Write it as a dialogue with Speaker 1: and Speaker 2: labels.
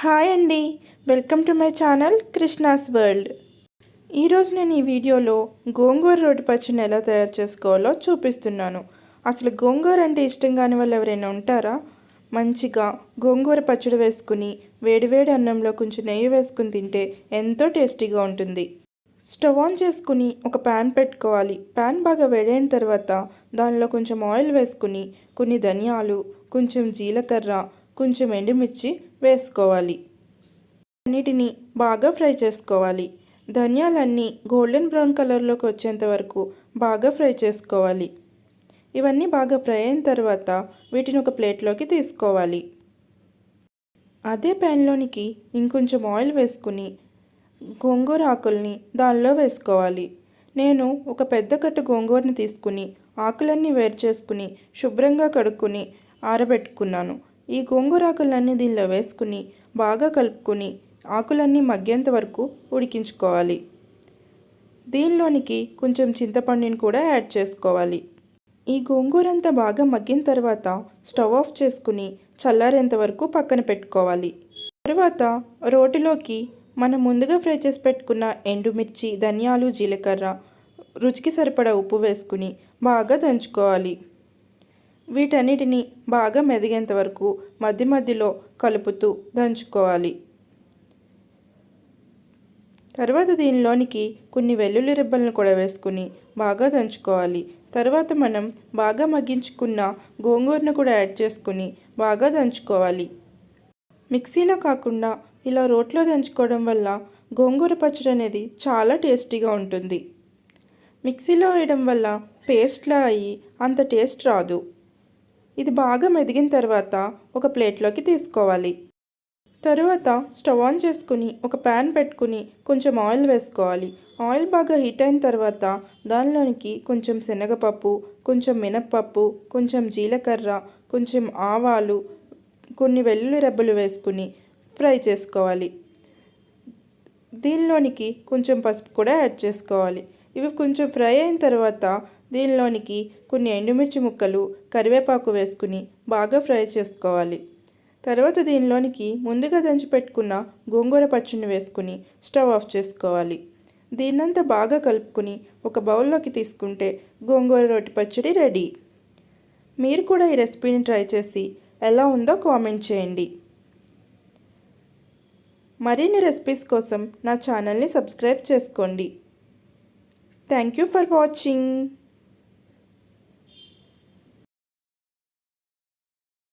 Speaker 1: Hi అండి. Welcome to my channel Krishna's world. ఈరోజు నేను ఈ వీడియోలో గోంగూర రోటి పచ్చడిని ఎలా తయారు చేసుకోవాలో చూపిస్తున్నాను. అసలు గోంగూర అంటే ఇష్టం కాని వాళ్ళు ఎవరైనా ఉంటారా? మంచిగా గోంగూర పచ్చడి వేసుకుని వేడివేడి అన్నంలో కొంచెం నెయ్యి వేసుకుని తింటే ఎంతో టేస్టీగా ఉంటుంది. స్టవ్ ఆన్ చేసుకుని ఒక ప్యాన్ పెట్టుకోవాలి. ప్యాన్ బాగా వేడైన తర్వాత దానిలో కొంచెం ఆయిల్ వేసుకుని కొన్ని ధనియాలు కొంచెం జీలకర్ర కొంచెం ఎండుమిర్చి వేసుకోవాలి. అన్నిటిని బాగా ఫ్రై చేసుకోవాలి. ధనియాలన్నీ గోల్డెన్ బ్రౌన్ కలర్లోకి వచ్చేంత వరకు బాగా ఫ్రై చేసుకోవాలి. ఇవన్నీ బాగా ఫ్రై అయిన తర్వాత వీటిని ఒక ప్లేట్లోకి తీసుకోవాలి. అదే ప్యాన్లోనికి ఇంకొంచెం ఆయిల్ వేసుకుని గోంగూర ఆకుల్ని దానిలో వేసుకోవాలి. నేను ఒక పెద్ద కట్ట గోంగూరని తీసుకుని ఆకులన్నీ వేరు చేసుకుని శుభ్రంగా కడుక్కుని ఆరబెట్టుకున్నాను. ఈ గోంగూర ఆకులన్నీ దీనిలో వేసుకుని బాగా కలుపుకొని ఆకులన్నీ మగ్గేంత వరకు ఉడికించుకోవాలి. దీనిలోనికి కొంచెం చింతపండుని కూడా యాడ్ చేసుకోవాలి. ఈ గోంగూరంతా బాగా మగ్గిన తర్వాత స్టవ్ ఆఫ్ చేసుకుని చల్లారేంత వరకు పక్కన పెట్టుకోవాలి. తర్వాత రోటిలోకి మనం ముందుగా ఫ్రై చేసి పెట్టుకున్న ఎండుమిర్చి ధనియాలు జీలకర్ర రుచికి సరిపడా ఉప్పు వేసుకుని బాగా దంచుకోవాలి. వీటన్నిటిని బాగా మెదిగేంత వరకు మధ్య మధ్యలో కలుపుతూ దంచుకోవాలి. తర్వాత దీనిలోనికి కొన్ని వెల్లుల్లి రెబ్బలను కూడా వేసుకుని బాగా దంచుకోవాలి. తర్వాత మనం బాగా మగ్గించుకున్న గోంగూరను కూడా యాడ్ చేసుకుని బాగా దంచుకోవాలి. మిక్సీలో కాకుండా ఇలా రోట్లో దంచుకోవడం వల్ల గోంగూర పచ్చడి అనేది చాలా టేస్టీగా ఉంటుంది. మిక్సీలో వేయడం వల్ల పేస్ట్లా అయ్యి అంత టేస్ట్ రాదు. ఇది బాగా మెదిగిన తర్వాత ఒక ప్లేట్లోకి తీసుకోవాలి. తరువాత స్టవ్ ఆన్ చేసుకుని ఒక ప్యాన్ పెట్టుకుని కొంచెం ఆయిల్ వేసుకోవాలి. ఆయిల్ బాగా హీట్ అయిన తర్వాత దానిలోనికి కొంచెం శనగపప్పు కొంచెం మినప్పప్పు కొంచెం జీలకర్ర కొంచెం ఆవాలు కొన్ని వెల్లుల్లి రెబ్బలు వేసుకుని ఫ్రై చేసుకోవాలి. దీనిలోనికి కొంచెం పసుపు కూడా యాడ్ చేసుకోవాలి. ఇవి కొంచెం ఫ్రై అయిన తర్వాత దీనిలోనికి కొన్ని ఎండుమిర్చి ముక్కలు కరివేపాకు వేసుకుని బాగా ఫ్రై చేసుకోవాలి. తర్వాత దీనిలోనికి ముందుగా దంచి పెట్టుకున్న గోంగూర పచ్చడిని వేసుకుని స్టవ్ ఆఫ్ చేసుకోవాలి. దీన్నంతా బాగా కలుపుకుని ఒక బౌల్లోకి తీసుకుంటే గోంగూర రొట్టి పచ్చడి రెడీ. మీరు కూడా ఈ రెసిపీని ట్రై చేసి ఎలా ఉందో కామెంట్ చేయండి. మరిన్ని రెసిపీస్ కోసం నా ఛానల్ని సబ్స్క్రైబ్ చేసుకోండి. Thank you for watching.